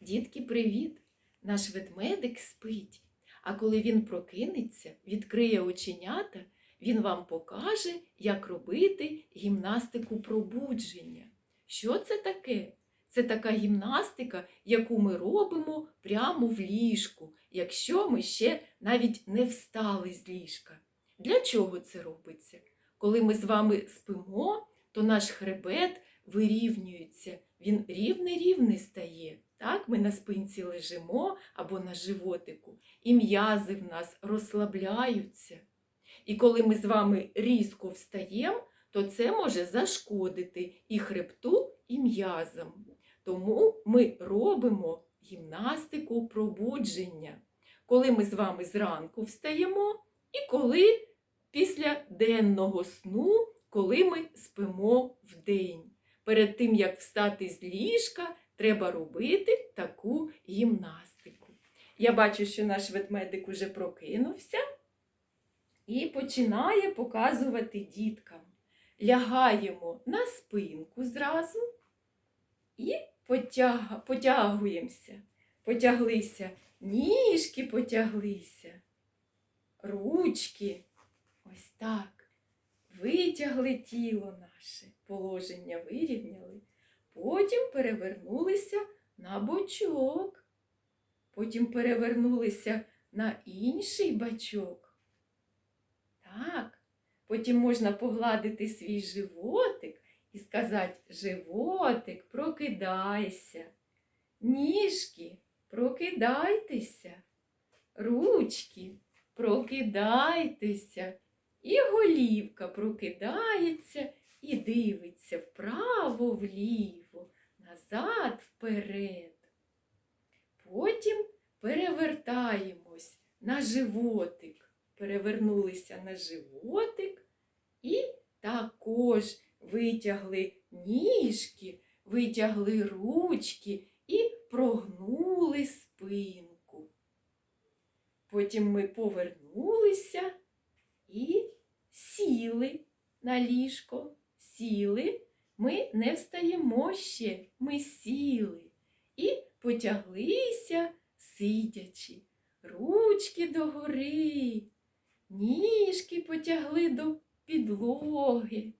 Дітки, привіт! Наш ведмедик спить. А коли він прокинеться, відкриє оченята, він вам покаже, як робити гімнастику пробудження. Що це таке? Це така гімнастика, яку ми робимо прямо в ліжку, якщо ми ще навіть не встали з ліжка. Для чого це робиться? Коли ми з вами спимо, то наш хребет вирівнюється, він рівний-рівний стає. Так, ми на спинці лежимо або на животику, і м'язи в нас розслабляються. І коли ми з вами різко встаємо, то це може зашкодити і хребту, і м'язам. Тому ми робимо гімнастику пробудження, коли ми з вами зранку встаємо, і коли після денного сну, коли ми спимо вдень. Перед тим, як встати з ліжка, треба робити таку гімнастику. Я бачу, що наш ведмедик уже прокинувся і починає показувати діткам. Лягаємо на спинку зразу і потяга, потягуємося. Потяглися, ніжки потяглися, ручки. Ось так. Витягли тіло наше, положення вирівняли. Потім перевернулися на бочок. Потім перевернулися на інший бачок. Так. Потім можна погладити свій животик і сказати: животик, прокидайся. Ніжки, прокидайтеся. Ручки, прокидайтеся. І голівка прокидається і дивиться вправо, вліво, назад, вперед. Потім перевертаємось на животик. Перевернулися на животик і також витягли ніжки, витягли ручки і прогнули спинку. Потім ми повернулися і сіли на ліжко. Сіли, ми не встаємо ще, ми сіли і потяглися, сидячи, ручки догори, ніжки потягли до підлоги.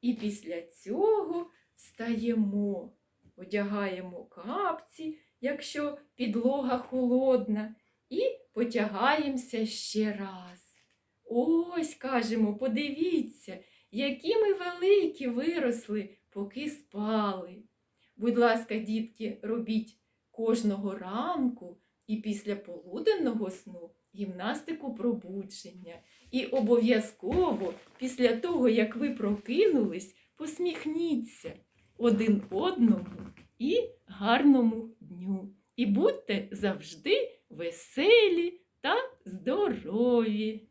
І після цього встаємо, одягаємо капці, якщо підлога холодна, і потягаємося ще раз. Ось, кажемо, подивіться, які ми великі виросли, поки спали. Будь ласка, дітки, робіть кожного ранку і після полуденного сну гімнастику пробудження. І обов'язково після того, як ви прокинулись, посміхніться один одному і гарному дню. І будьте завжди веселі та здорові!